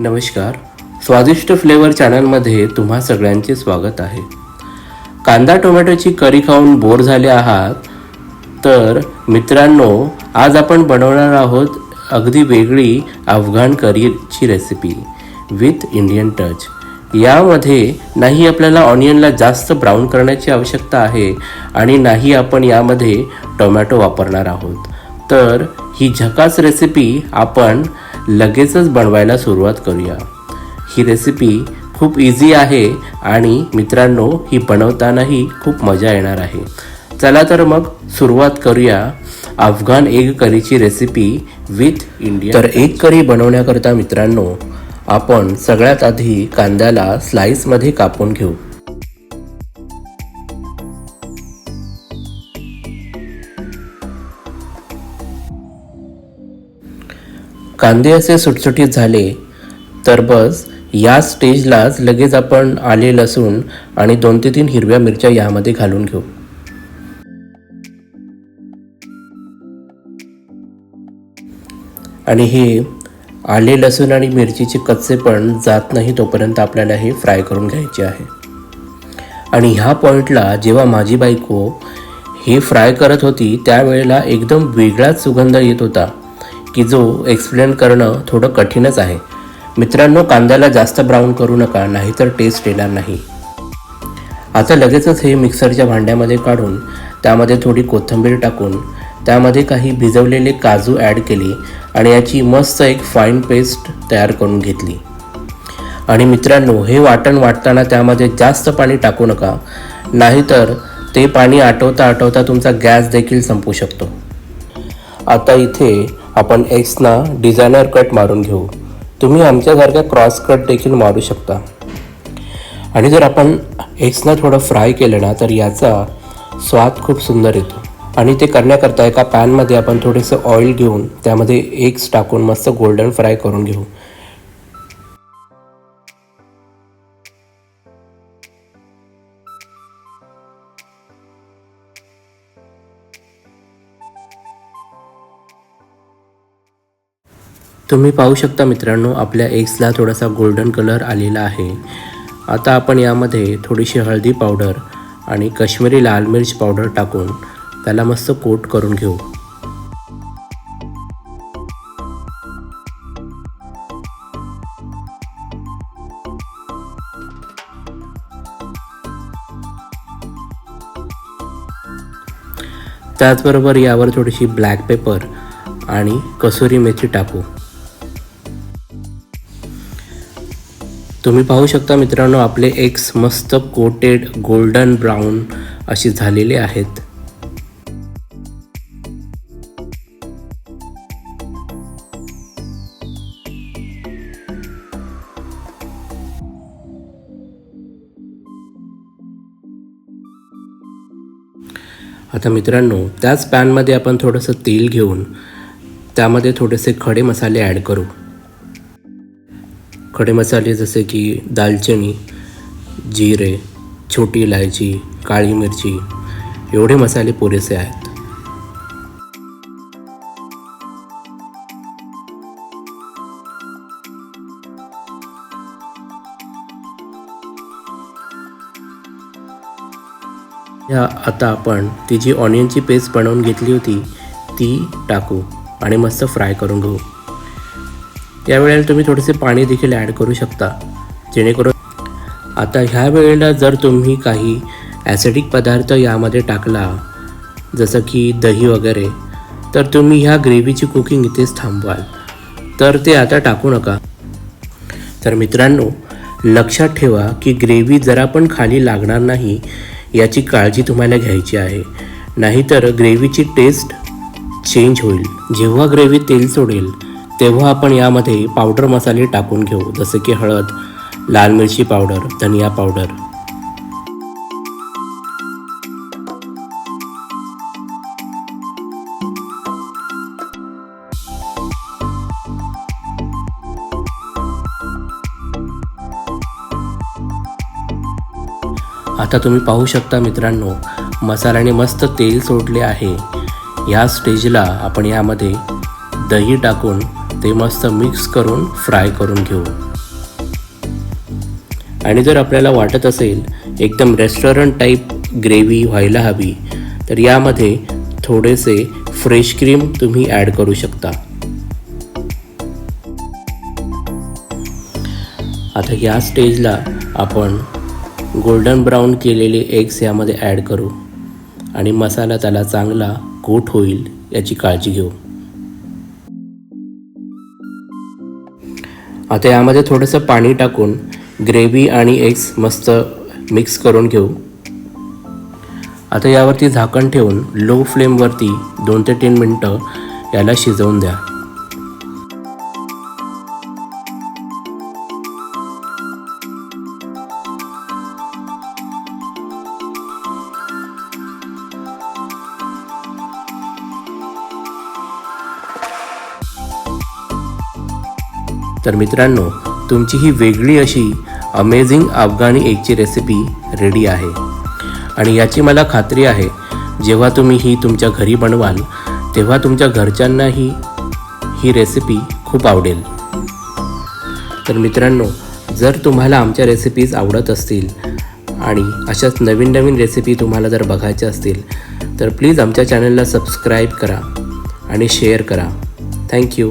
नमस्कार. स्वादिष्ट फ्लेवर चॅनलमध्ये तुम्हा सगळ्यांचे स्वागत आहे. कांदा टोमॅटोची करी खाऊन बोर झाले आहात तर मित्रांनो आज आपण बनवणार आहोत अगदी वेगळी अफगाण करीची रेसिपी विथ इंडियन टच यामध्ये नाही आपल्याला ऑनियनला जास्त ब्राऊन करण्याची आवश्यकता आहे आणि नाही आपण यामध्ये टोमॅटो वापरणार आहोत. तर ही झकास रेसिपी आपण लगेचच बनवायला सुरुवात करूया. ही रेसिपी खूप इझी आहे आणि मित्रांनो ही बनवतानाही खूप मजा येणार आहे. चला तर मग सुरुवात करूया अफगाण एग करीची रेसिपी विथ इंडिया तर एग करी बनवण्याकरता मित्रांनो आपण सगळ्यात आधी कांद्याला स्लाइसमध्ये कापून घेऊ. कांदे असे सुटसुटीत झाले तर बस या स्टेजलाच लगेच आपण आले लसूण आणि दोन ते तीन हिरव्या मिरच्या यामध्ये घालून घेऊ. आणि हे आले लसूण आणि मिरचीचे कच्चे पण जात नाही तोपर्यंत आपल्याला हे फ्राय करून घ्यायचे आहे. आणि ह्या पॉईंटला जेव्हा माझी बायको हे फ्राय करत होती त्यावेळेला एकदम वेगळाच सुगंध येत होता. की जो एक्सप्लेन करणं थोडं कठीणच आहे. मित्रांनो कांद्याला जास्त ब्राऊन करू नका नाहीतर टेस्ट येणार नाही. आता लगेचच हे मिक्सरच्या भांड्यामध्ये काढून त्यामध्ये थोडी कोथिंबीर टाकून त्यामध्ये काही भिजवलेले काजू ॲड केली आणि याची मस्त एक फाईन पेस्ट तयार करून घेतली. आणि मित्रांनो हे वाटण वाटताना त्यामध्ये जास्त पाणी टाकू नका नाहीतर ते पाणी आटवता आटवता तुमचा गॅस देखील संपू शकतो. आता इथे आपण एक्सना डिझायनर कट मारून घेऊ. तुम्ही आमच्यासारख्या क्रॉस कट देखील मारू शकता. आणि जर आपण एक्सना थोडं फ्राय केलं ना तर याचा स्वाद खूप सुंदर येतो. आणि ते करण्याकरता एका पॅनमध्ये आपण थोडेसं ऑइल घेऊन त्यामध्ये एग्स टाकून मस्त गोल्डन फ्राय करून घेऊ. तुम्ही पाहू शकता मित्रांनो आपल्या एग्सला थोडासा गोल्डन कलर आलेला आहे. आता आपण यामध्ये थोडीशी हळदी पावडर आणि काश्मीरी लाल मिर्च पावडर टाकून त्याला मस्त कोट करून घेऊ. त्याचबरोबर यावर थोडीशी ब्लॅक पेपर आणि कसुरी मेथी टाकू. तुम्ही पाहू शकता मित्रांनो आपले एग्स मस्त कोटेड गोल्डन ब्राऊन असे झालेले आहेत. आता मित्रांनो त्याच पॅनमध्ये आपण थोडंसं तेल घेऊन त्यामध्ये थोडेसे खडे मसाले ॲड करू. खडे मसाले जसे की दालचिनी जिरे छोटी इलायची काळी मिरची एवढे मसाले पुरेसे आहेत. या आता आपण ती जी ऑनियनची पेस्ट बनवून घेतली होती ती टाकू आणि मस्त फ्राय करून घेऊ. त्यावेळेला तुम्ही थोडेसे पाणी देखील ॲड करू शकता. जेणेकरून आता ह्या वेळेला जर तुम्ही काही ॲसिडिक पदार्थ यामध्ये टाकला जसं की दही वगैरे तर तुम्ही ह्या ग्रेव्हीची कुकिंग इथेच थांबवाल. तर ते आता टाकू नका. तर मित्रांनो लक्षात ठेवा की ग्रेव्ही जरा पण खाली लागणार नाही याची काळजी तुम्हाला घ्यायची आहे. नाहीतर ग्रेव्हीची टेस्ट चेंज होईल. जेव्हा ग्रेव्ही तेल सोडेल तेव्हा आपण यामध्ये पावडर मसाले टाकून घेऊ जसे की हळद लाल मिरची पावडर धनिया पावडर. आता तुम्ही पाहू शकता मित्रांनो मसाल्याने मस्त तेल सोडले आहे. या स्टेजला आपण यामध्ये दही टाकून ते मस्त मिक्स करून फ्राय करून घेऊ. आणि जर आपल्याला वाटत असेल एकदम रेस्टॉरंट टाईप ग्रेव्ही व्हायला हवी तर यामध्ये थोडेसे फ्रेश क्रीम तुम्ही ॲड करू शकता. आता या स्टेजला आपण गोल्डन ब्राऊन केलेले एग्स यामध्ये ॲड करू. आणि मसाला त्याला चांगला कोट होईल याची काळजी घेऊ. आता यामध्ये थोडंसं पाणी टाकून ग्रेव्ही आणि एग्स मस्त मिक्स करून घेऊ. आता यावरती झाकण ठेवून लो फ्लेमवरती दोन ते तीन मिनटं याला शिजवून द्या. तर मित्रांनो तुमची ही वेगळी अशी अमेझिंग अफगाणी एगची रेसिपी रेडी आहे. आणि याची मला खात्री आहे जेव्हा तुम्ही ही तुमच्या घरी बनवाल तेव्हा तुमच्या घरच्यांनाही ही रेसिपी खूप आवडेल. तर मित्रांनो जर तुम्हाला आमच्या रेसिपीज आवडत असतील आणि अशाच नवीन नवीन रेसिपी तुम्हाला जर बघायच्या असतील तर प्लीज आमच्या चॅनलला सबस्क्राईब करा आणि शेअर करा. थँक्यू